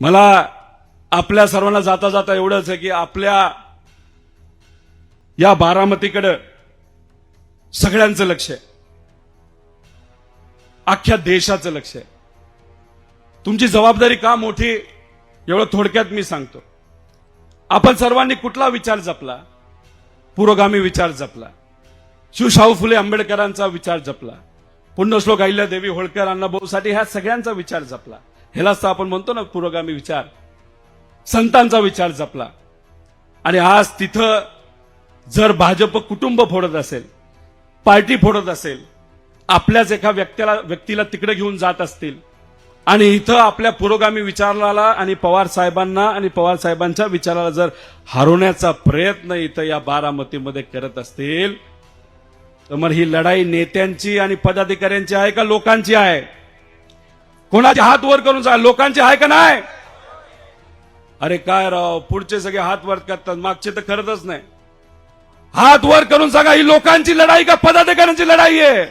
मला आपल्या सर्वांना जाता जाता एवढंच आहे की आपल्या या बारामतीकडं सगळ्यांचं लक्ष आहे. अख्ख्या देशाचं लक्ष आहे. तुमची जबाबदारी का मोठी एवढं थोडक्यात मी सांगतो. आपण सर्वांनी कुठला विचार जपला? पुरोगामी विचार जपला. शिवशाहू फुले आंबेडकरांचा विचार जपला. पुण्यश्लोक अहिल्या देवी होळकरांना अण्णाभाऊसाठी ह्या सगळ्यांचा विचार जपला. ह्यालाच तर आपण म्हणतो ना पुरोगामी विचार. संतांचा विचार जपला. आणि आज तिथं जर भाजप कुटुंब फोडत असेल पार्टी फोडत असेल आपल्याच एका व्यक्तीला व्यक्तीला तिकडे घेऊन जात असतील आणि इथं आपल्या पुरोगामी विचाराला आणि पवार साहेबांना आणि पवार साहेबांच्या विचाराला जर हरवण्याचा प्रयत्न इथं या बारामतीमध्ये करत असतील तर मग ही लढाई नेत्यांची आणि पदाधिकाऱ्यांची आहे का लोकांची आहे? कोणाचे हात वर करून सांगा लोकांचे आहे का नाही? अरे काय राव पुढचे सगळे हात वर करतात मागचे तर करतच नाही. हात वर करून सांगा ही लोकांची लढाई का पदाधिकाऱ्यांची लढाई आहे?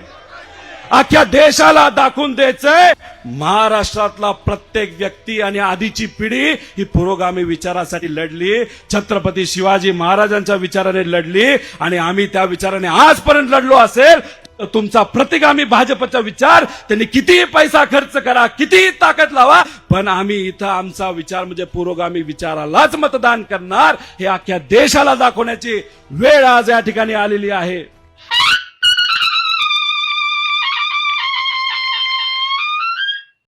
अख्ख्या देशाला दाखवून द्यायचंय महाराष्ट्रातला प्रत्येक व्यक्ती आणि आधीची पिढी ही पुरोगामी विचारासाठी लढली छत्रपती शिवाजी महाराजांच्या विचाराने लढली आणि आम्ही त्या विचाराने आजपर्यंत लढलो असेल तर तुमचा प्रतिगामी भाजपचा विचार त्यांनी कितीही पैसा खर्च करा कितीही ताकद लावा पण आम्ही इथं आमचा विचार म्हणजे पुरोगामी विचारालाच मतदान करणार हे अख्ख्या देशाला दाखवण्याची वेळ आज या ठिकाणी आलेली आहे.